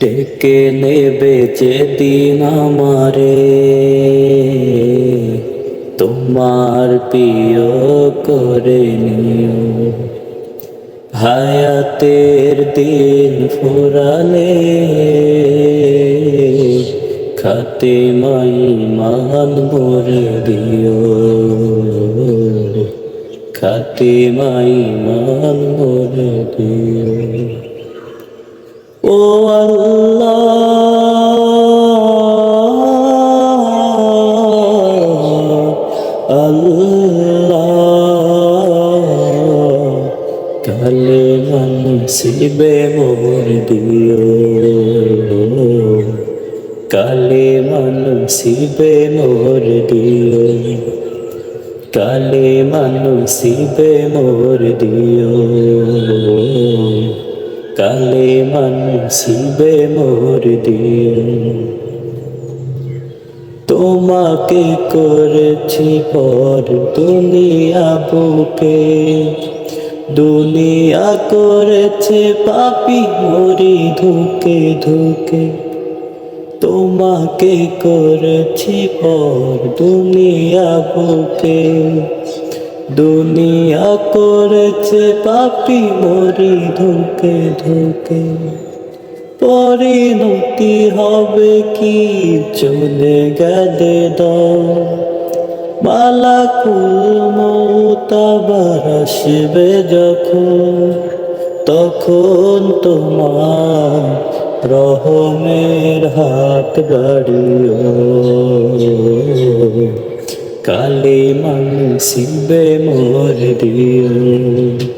ডেকে নেবে যেদিন আমারে। তোমার প্রিয় করে নিও। হায়াতের দিন ফুরালে খাতে মাই মান মোরে দিও। খাতে মাই মান মোরে দিও। ও আল্লাহ। আল্লাহ কালে মনসিবে মোর দিও কালে মনসিবে মোর দিও কালে মনসিবে মোর দিও মনসিবে মোর দিও তোমাকে করেছি পর দুনিয়া বুকে, দুনিয়া করেছে পাপি মরি ধুকে ধুকে। তোমাকে করেছি পর দুনিয়া বুকে, দুনিয়া করেছে পাপি মরি ধুকে ধুকে। পরিণতি হবে কি? চলে গেলে দাও মালাকুল মৌতাবার আসবে যখন। তখন তোমার রহমের হাত বাড়িও। কালে মানসিবে মোর দিও।